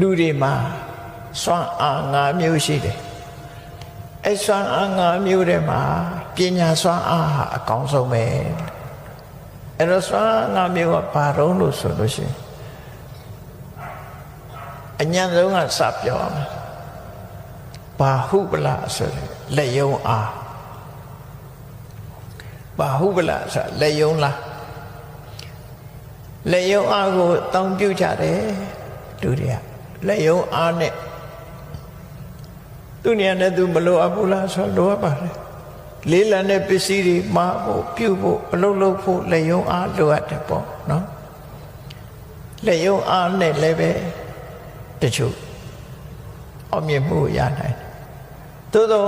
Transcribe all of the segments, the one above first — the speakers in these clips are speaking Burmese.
လူတွေမှာစွမ်းအား၅မျိုးရှိတယ်အဲ့စွမ်းအား၅မျိုးထဲမှာပညာစွမ်းအားဟာအကောင်းဆုံးပဲအဲ့တော့စွမ်းအား၅မျိုးကဘာတော့လို့ဆိုလို့ရှိရင်အញ្ញံဆုံးကစပြောရမယ်ဘာဟုပလဆိုတယ်လက်ယုံအားဘာဟုပလဆိုလက်ယုံလားလက်ယုံအားကိုတောင်းပြုကြတယ်လူတွေက လက်ယုံအားနဲ့သူနေရာနဲ့သူမလိုအပ်ဘူးလားဆိုလိုအပ်ပါတယ်လေးလံတဲ့ပစ္စည်းတွေမဖို့ပြုဖို့အလုပ်လုပ်ဖို့လက်ယုံအားလိုအပ်တယ်ပေါ့နော်လက်ယုံအားနဲ့လည်းပဲတချို့အောင်မြင်မှုရနိုင်တယ်သို့သော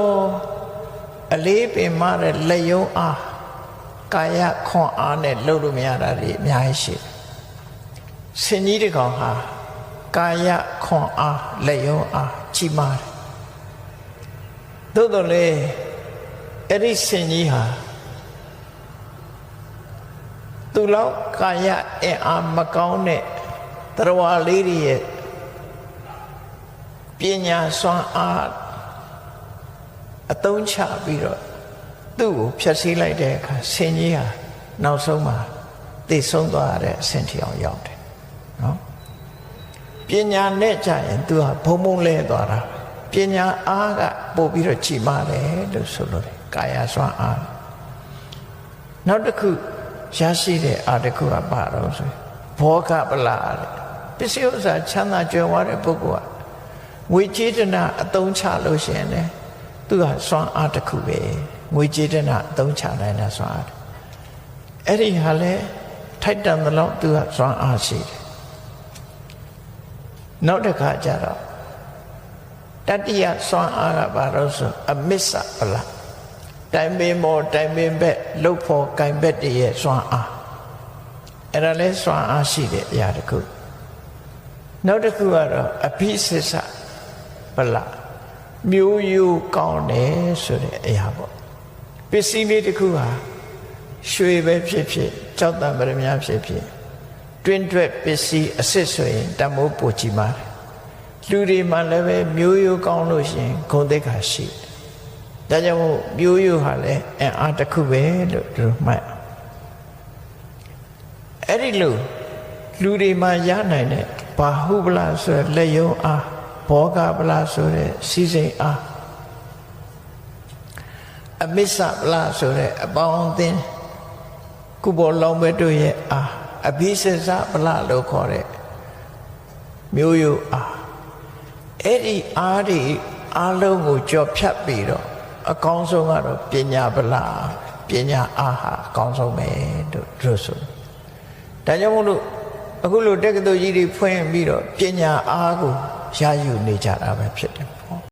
အလေးပင်မတဲ့လက်ယုံအားကာယခွန်အားနဲ့လုပ်လို့မရတာတွေအများကြီးရှိတယ်ဆင်ကြီးတစ်ကောင်ဟာ ကာယခွန်အားလက်ယုံအားကြီးမားတယ်သို့တော်လေအဲ့ဒီဆင်ကြီးဟာသူလောက်ကာယအင်အားမကောင်းတဲ့တရဝါလေးတွေရဲ့ပညာစွမ်းအားအသုံးချပြီးတော့သူ့ကိုဖျက်ဆီးလိုက်တဲ့အခါဆင်ကြီးဟာနောက်ဆုံးမှာသိဆုံးသွားရတဲ့အဆင့်ထိအောင်ရောက်တယ်နော် ပညာနဲ့ကြရင်သူဟာဘုံဘုံလဲသွားတာပညာအားကပို့ပြီးတော့ကြီးမားတယ်လို့ဆိုလို့တယ်ကာယစွမ်းအားနောက်တစ်ခုရရှိတဲ့အားတစ်ခုကပါတော့ဆိုဘောဂပလာတဲ့ပစ္စည်းဥစ္စာချမ်းသာကြွယ်ဝတဲ့ပုဂ္ဂိုလ်ကငွေကြေးတနာအသုံးချလို့ရှိရင်လည်းသူကစွမ်းအားတစ်ခုပဲငွေကြေးတနာအသုံးချနိုင်တဲ့စွမ်းအားအဲ့ဒီဟာလဲထိုက်တန်သလောက်သူကစွမ်းအားရှိတယ် နောက်တစ်ခါကျတော့တတိယစွမ်းအားကဘာလို့ဆိုအမစ္ဆပလတိုင်ပင်မောတိုင်ပင်ဘက်လှုပ်ဖို့ကင်ဘက်တည်းရဲ့စွမ်းအားအဲ့ဒါလဲစွမ်းအားရှိတဲ့အရာတစ်ခုနောက်တစ်ခုကတော့အဖိစစ္စပလမျိုးယူကောင်းတယ်ဆိုတဲ့အရာပေါ့ပစ္စည်းလေးတစ်ခုဟာရွှေပဲဖြစ်ဖြစ်ကြောက်တံပရမများဖြစ်ဖြစ် တွင်းတွက်ပစ္စည်းအစ်စ်ဆိုရင်တမိုးပိုချီမာတယ်လူတွေမှလည်းပဲမျိုးရိုးကောင်းလို့ရှိရင်ဂုဏ်သိက္ခာရှိတယ်ဒါကြောင့်မို့မျိုးရိုးဟာလည်းအင်အားတစ်ခုပဲလို့သူမှတ်အဲ့ဒီလိုလူတွေမှရနိုင်တဲ့ဘာဟုပလာဆိုတဲ့လက်ယုံအားဘောဂပလာဆိုတဲ့စီစိန်အားအမစ္ဆပလာဆိုတဲ့အပေါင်းအသင်းကုဘောလောင်းဘဲတို့ရဲ့အား အဘိစစပလလို့ခေါ်တဲ့မျိုးရိုးအားအဲ့ဒီအားဒီအားလုံးကိုကြော်ဖြတ်ပြီးတော့အကောင်းဆုံးကတော့ပညာပလပညာအားဟာအကောင်းဆုံးပဲတို့တို့ဆိုဒါကြောင့်မို့လို့အခုလိုတက္ကသိုလ်ကြီးတွေဖွင့်ပြီးတော့ပညာအားကိုရယူနေကြတာပဲဖြစ်တယ်